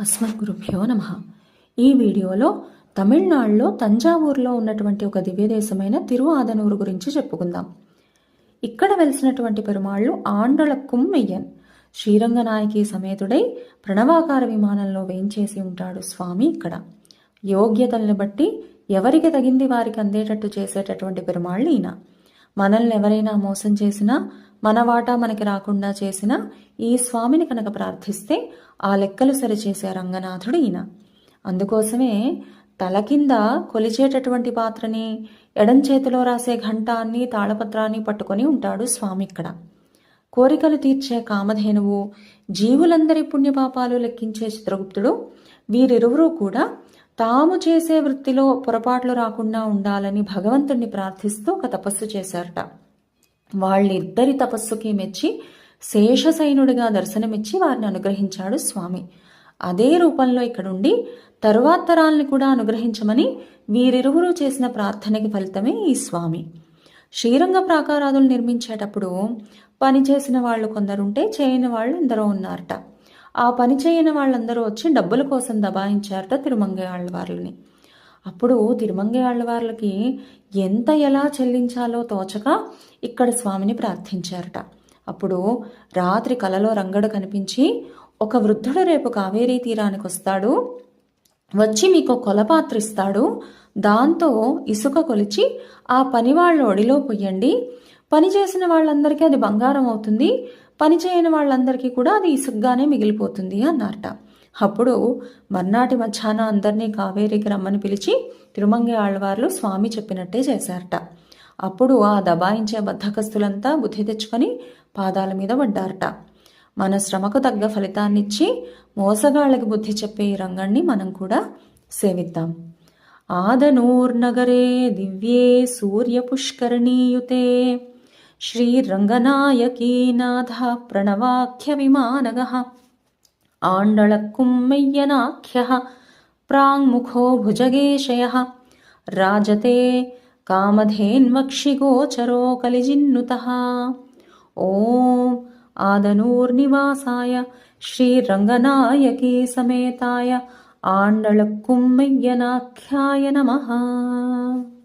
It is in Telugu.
అస్మద్గురుభ్యో నమ. ఈ వీడియోలో తమిళనాడులో తంజావూరులో ఉన్నటువంటి ఒక దివ్యదేశమైన తిరువాదనూరు గురించి చెప్పుకుందాం. ఇక్కడ వెలిసినటువంటి పెరుమాళ్ళు ఆండళక్కుం మెయ్యన్ శ్రీరంగనాయకి సమేతుడై ప్రణవాకార విమానంలో వేంచేసి ఉంటాడు స్వామి ఇక్కడ. యోగ్యతల్ని బట్టి ఎవరికి తగింది వారికి అందేటట్టు చేసేటటువంటి పెరుమాళ్ళు ఈయన. మనల్ని ఎవరైనా మోసం చేసినా మన వాటా మనకి రాకుండా చేసిన ఈ స్వామిని కనుక ప్రార్థిస్తే ఆ లెక్కలు సరిచేసే రంగనాథుడు ఈయన. అందుకోసమే తల కింద కొలిచేటటువంటి పాత్రని ఎడం చేతిలో రాసే ఘంటాన్ని తాళపత్రాన్ని పట్టుకొని ఉంటాడు స్వామి ఇక్కడ. కోరికలు తీర్చే కామధేనువు జీవులందరి పుణ్యపాపాలు లెక్కించే చిత్రగుప్తుడు వీరిరువురూ కూడా తాము చేసే వృత్తిలో పొరపాట్లు రాకుండా ఉండాలని భగవంతుణ్ణి ప్రార్థిస్తూ ఒక తపస్సు చేశారట. వాళ్ళిద్దరి తపస్సుకి మెచ్చి శేషసైనుడిగా దర్శనమిచ్చి వారిని అనుగ్రహించాడు స్వామి. అదే రూపంలో ఇక్కడుండి తరువాత తరాల్ని కూడా అనుగ్రహించమని వీరిరువురు చేసిన ప్రార్థనకి ఫలితమే ఈ స్వామి. శ్రీరంగ ప్రాకారాదులు నిర్మించేటప్పుడు పని చేసిన వాళ్ళు కొందరుంటే చేయని వాళ్ళు ఎందరో ఉన్నారట. ఆ పని చేయని వాళ్ళందరూ వచ్చి డబ్బుల కోసం దబాయించారట తిరుమంగయ్య వాళ్ళని అప్పుడు తిరుమంగయ్య వాళ్ళకి ఎంత ఎలా చెల్లించాలో తోచక ఇక్కడ స్వామిని ప్రార్థించారట. అప్పుడు రాత్రి కలలో రంగడు కనిపించి ఒక వృద్ధుడు రేపు కావేరీ తీరానికి వస్తాడు వచ్చి మీకు కొలపాత్ర ఇస్తాడు దాంతో ఇసుక కొలిచి ఆ పని వాళ్ళ ఒడిలో పొయ్యండి. పని చేసిన వాళ్ళందరికీ అది బంగారం అవుతుంది పని చేయని వాళ్ళందరికీ కూడా అది ఇసుగ్గానే మిగిలిపోతుంది అన్నారట. అప్పుడు మర్నాటి మధ్యాహ్నం అందరినీ కావేరికి రమ్మని పిలిచి తిరుమంగి ఆళ్వార్లు స్వామి చెప్పినట్టే చేశారట. అప్పుడు ఆ దబాయించే బద్ధకస్తులంతా బుద్ధి తెచ్చుకొని పాదాల మీద పడ్డారట. మన శ్రమకు తగ్గ ఫలితాన్నిచ్చి మోసగాళ్ళకి బుద్ధి చెప్పే ఈ రంగాన్ని మనం కూడా సేవిద్దాం. ఆదనూర్నగరే దివ్యే సూర్యపుష్కరణీయుతే. శ్రీరంగనాయకీనాథ ప్రణవాఖ్య విమానగ आण्डलक्कुमय्यनाख्यः प्राङ्मुखो भुजगेशयः राजते कामधेन्वक्षिगोचरो कलिजिन्नुतः। ॐ आदनूर्निवासाय श्रीरङ्गनायकीसमेताय आण्डलक्कुमय्यनाख्याय नमः।